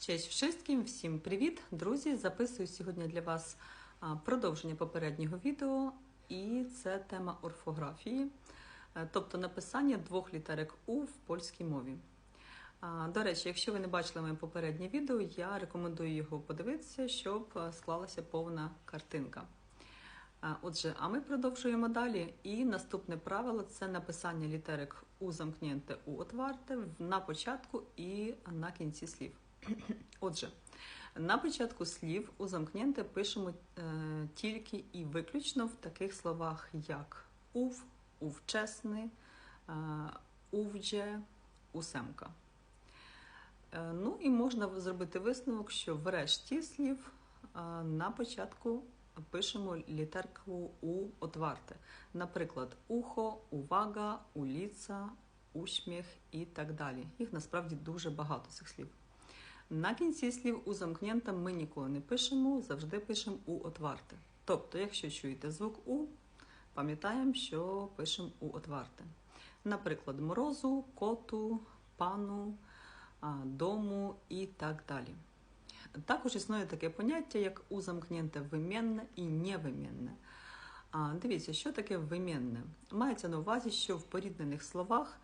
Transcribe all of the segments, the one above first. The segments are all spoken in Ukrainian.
Честь всім, всім привіт, друзі! Записую сьогодні для вас продовження попереднього відео, і це тема орфографії, е, тобто написання двох літерик У в польській мові. До речі, якщо ви не бачили моє попереднє відео, я рекомендую його подивитися, щоб е, склалася повна картинка. Отже, а ми продовжуємо далі. І наступне правило це написання літерик У замкнєнте у отварте на початку і на кінці слів. Отже, на початку слів у замкнєнте пишемо е, тільки і виключно в таких словах, як ув, увчесний, е, увдже, усемка. Е, ну і можна зробити висновок, що в решті слів е, на початку пишемо літерку У отварте. Наприклад, ухо, увага, уліца, усміх і так далі. Їх насправді дуже багато цих слів. На кінці слів у замкнєнта ми ніколи не пишемо, завжди пишемо у отварте. Тобто, якщо чуєте звук У, пам'ятаємо, що пишемо у отварте. Наприклад, морозу, коту, пану, дому і так далі. Також існує таке поняття, як у замкнєнте вимінне і невимінне. А, Дивіться, що таке вимінне? Мається на увазі, що в поріднених словах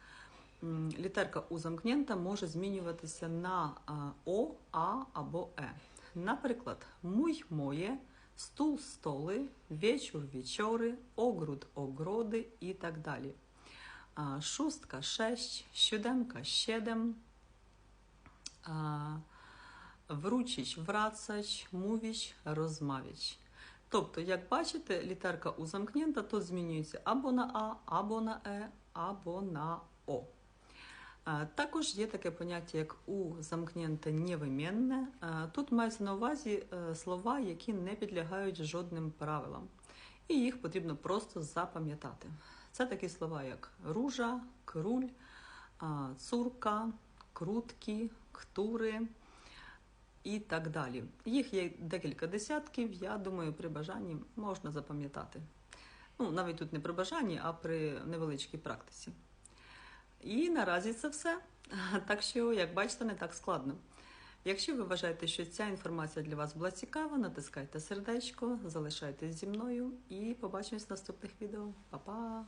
літерка у замкнєнта може змінюватися на О, А або Е. Наприклад, муй моє, стул столи, вечір вечори, огруд огроди і так далі. Шустка шесть, щодемка щедем, а, вручич врацач, мувіч розмавіч. Тобто, як бачите, літерка у замкнєнта тут змінюється або на А, або на Е, або на О. Також є таке поняття, як у замкнєнте невимінне. Тут мається на увазі е, слова, які не підлягають жодним правилам, і їх потрібно просто запам'ятати. Це такі слова, як ружа, круль, цурка, крутки, ктури і так далі. Їх є декілька десятків, я думаю, при бажанні можна запам'ятати. Ну, навіть тут не при бажанні, а при невеличкій практиці. І наразі це все. Так що, як бачите, не так складно. Якщо ви вважаєте, що ця інформація для вас була цікава, натискайте сердечко, залишайтесь зі мною і побачимось в наступних відео. Па-па!